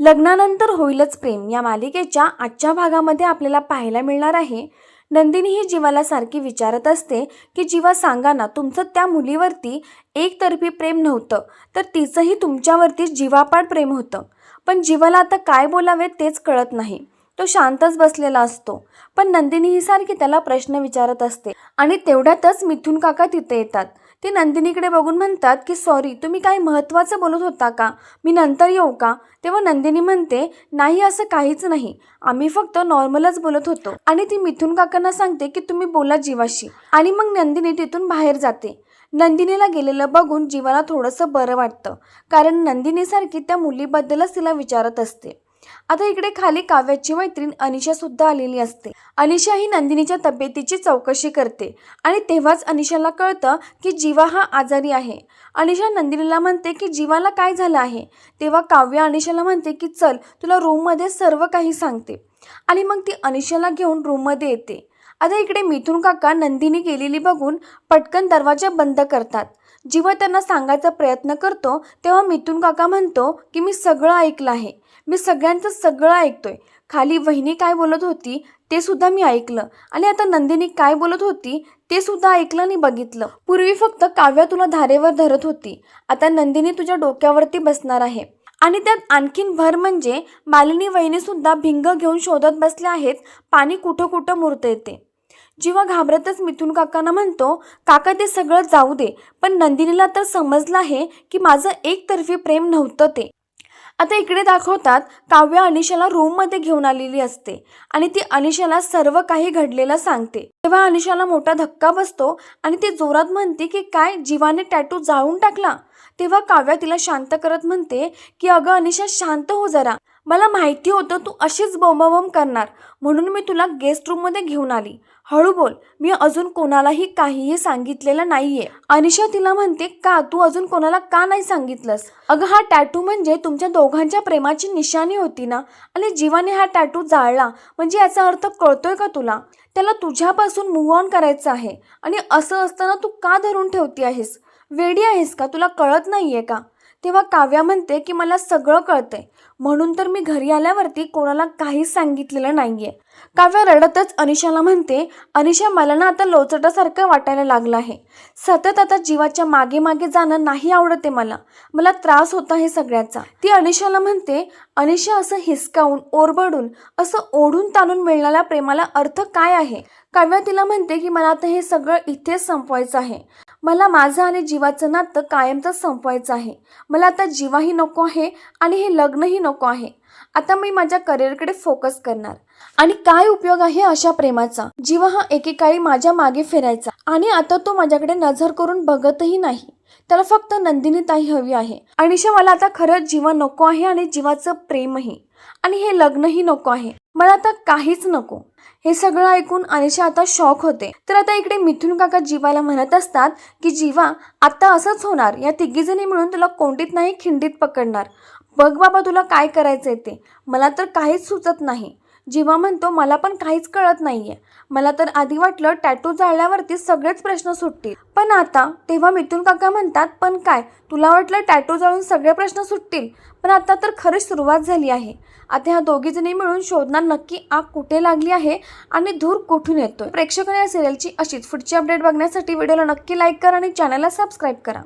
लग्नानंतर होईलच प्रेम. या मालिकेच्या आजच्या भागामध्ये आपल्याला पाहायला मिळणार आहे नंदिनी ही जीवाला सारखी विचारत असते की जीवा सांगा ना तुमचं त्या मुलीवरती एकतर्फी प्रेम नव्हतं तर तिचंही तुमच्यावरती जीवापाड प्रेम होतं. पण जीवाला आता काय बोलावे तेच कळत नाही. तो शांतच बसलेला असतो. पण नंदिनी ही सारखी त्याला प्रश्न विचारत असते. आणि तेवढ्यातच मिथून काका तिथे येतात. ते नंदिनीकडे बघून म्हणतात की सॉरी तुम्ही काही महत्त्वाचं बोलत होता का? मी नंतर येऊ का? तेव्हा नंदिनी म्हणते नाही असं काहीच नाही. आम्ही फक्त नॉर्मलच बोलत होतो. आणि ती मिथून काकांना सांगते की तुम्ही बोला जीवाशी. आणि मग नंदिनी तिथून बाहेर जाते. नंदिनीला गेलेलं बघून जीवाला थोडंसं बरं वाटतं. कारण नंदिनीसारखी त्या मुलीबद्दलच तिला विचारत असते. आता इकडे खाली काव्याची मैत्रीण अनिशा सुद्धा आलेली असते. अनिशा ही नंदिनीच्या तब्येतीची चौकशी करते आणि तेव्हाच अनिशाला कळतं की जीवा हा आजारी आहे. अनिशा नंदिनीला म्हणते की जीवाला काय झालं आहे? तेव्हा काव्या अनिशाला म्हणते की चल तुला रूममध्ये सर्व काही सांगते. आणि मग ती अनिशाला घेऊन रूममध्ये येते. आता इकडे मिथून काका नंदिनी गेलेली बघून पटकन दरवाजा बंद करतात. जेव्हा त्यांना सांगायचा प्रयत्न करतो तेव्हा मिथून काका म्हणतो की मी सगळं ऐकलं आहे. मी सगळ्यांचं सगळं ऐकतोय. खाली वहिनी काय बोलत होती ते सुद्धा मी ऐकलं. आणि आता नंदिनी काय बोलत होती ते सुद्धा ऐकलं आणि बघितलं. पूर्वी फक्त काव्या तुला धारेवर धरत होती. आता नंदिनी तुझ्या डोक्यावरती बसणार आहे. आणि त्यात आणखीन भर म्हणजे मालिनी वहिनी सुद्धा भिंग घेऊन शोधत बसल्या आहेत. पाणी कुठं कुठं मुरत येते. जेव्हा घाबरतच मिथून काकांना म्हणतो काका ते सगळं जाऊ दे पण नंदिनीला तर समजलं आहे की माझं एकतर्फी प्रेम नव्हतं ते. आता इकडे दाखवतात काव्या अनिशाला रूममध्ये घेऊन आलेली असते आणि ती अनिशाला सर्व काही घडलेलं सांगते. तेव्हा अनिशाला मोठा धक्का बसतो आणि ती जोरात म्हणते की काय जीवाने टॅटू जाळून टाकला? तेव्हा काव्या तिला शांत करत म्हणते की अगं अनिशा शांत हो जरा. मला माहिती होतं तू अशीच बोंबाबोंब करणार. म्हणून मी तुला गेस्ट रूममध्ये घेऊन आली. हळू बोल. मी अजून कोणालाही काहीही सांगितलेलं नाहीये. अनिशा तिला म्हणते का? तू अजून कोणाला का नाही सांगितलंस? अगं हा टॅटू म्हणजे तुमच्या दोघांच्या प्रेमाची निशाणी होती ना? आणि जीवाने हा टॅटू जाळला. म्हणजे याचा अर्थ कळतोय का तुला? त्याला तुझ्यापासून मूव्ह ऑन करायचं आहे. आणि असं असताना तू का धरून ठेवती आहेस? वेडी आहेस का? तुला कळत नाही आहे का? तेव्हा काव्या म्हणते की मला सगळं कळतंय. म्हणून तर मी घरी आल्यावरती कोणाला काहीच सांगितलेलं नाही आहे काव्या रडतच अनिशाला म्हणते अनिशा मला ना आता लोचटासारखं वाटायला लागलं आहे. सतत आता जीवाच्या मागे मागे जाणं नाही आवडते मला. मला त्रास होता हे सगळ्याचा. ती अनिशाला म्हणते अनिशा असं हिसकावून ओरबडून असं ओढून ताणून मिळणाऱ्या प्रेमाला अर्थ काय आहे? काव्या तिला म्हणते की मला आता हे सगळं इथेच संपवायचं आहे. मला माझं आणि जीवाचं नातं कायमचं संपवायचं आहे. मला आता जीवाही नको आहे आणि हे लग्नही नको आहे. आता मी माझ्या करिअरकडे फोकस करणार. आणि काय उपयोग आहे अशा प्रेमाचा? जीवा हा एकेकाळी माझ्या मागे फिरायचा आणि आता तो माझ्याकडे नजर करून बघतही नाही. त्याला फक्त नंदिनी ताई हवी आहे. अनिशा मला आता खरंच जीवा नको आहे आणि जीवाचं प्रेमही. आणि हे लग्नही नको आहे. मला आता काहीच नको. हे सगळं ऐकून अनिशा आता शॉक होते. तर आता इकडे मिथुन काका जीवाला म्हणत असतात की जीवा आता असंच होणार. या तिघीजणी मिळून तुला कोंडीत नाही खिंडीत पकडणार. बघ बाबा तुला काय करायचंय ते. मला तर काहीच सुचत नाही. जीवा म्हणतो मला पण काहीच कळत नाहीये. मला तर आधी वाटलं टॅटू जाळल्यावरती सगळेच प्रश्न सुटतील. पण आता तेव्हा मिथून काका म्हणतात पण काय? तुला वाटलं टॅटू जाळून सगळे प्रश्न सुटतील? पण आता तर खरंच सुरुवात झाली आहे. आता ह्या दोघीजणी मिळून शोधणार नक्की आग कुठे लागली आहे आणि धूर कुठून येतोय? प्रेक्षकांना या सिरियलची अशीच पुढची अपडेट बघण्यासाठी व्हिडिओला नक्की लाईक करा आणि चॅनलला सबस्क्राईब करा.